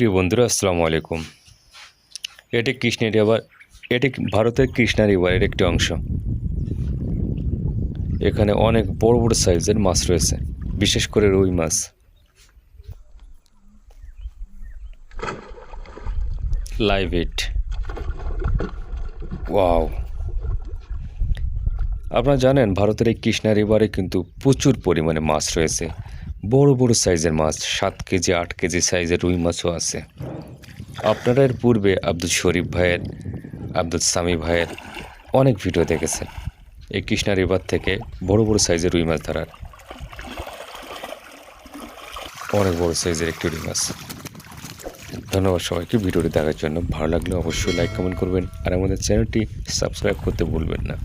প্রিয় বন্ধুরা, আসসালামু আলাইকুম। এটি কৃষ্ণা রিভার এটি ভারতের কৃষ্ণা রিভারের একটি অংশ। এখানে অনেক বড় বড় সাইজের মাছ রয়েছে, বিশেষ করে রুই মাছ। লাইভ ইট ওয়াও আপনারা জানেন, ভারতের এই কৃষ্ণা রিভারে কিন্তু প্রচুর পরিমাণে মাছ রয়েছে। বড় বড় সাইজের মাছ, সাত কেজি, আট কেজি সাইজের রুই মাছও আছে। আপনারা এর পূর্বে আব্দুল শরীফ ভাইয়ের, আব্দুল সামি ভাইয়ের অনেক ভিডিও দেখেছেন। এই কৃষ্ণা রিভার থেকে বড় বড় সাইজের রুই মাছ ধরার। অনেক বড় সাইজের একটি রুই মাছ। ধন্যবাদ সবাইকে ভিডিওটি দেখার জন্য। ভালো লাগলে অবশ্যই লাইক কমেন্ট করবেন। আর আমাদের চ্যানেলটি সাবস্ক্রাইব করতে ভুলবেন না।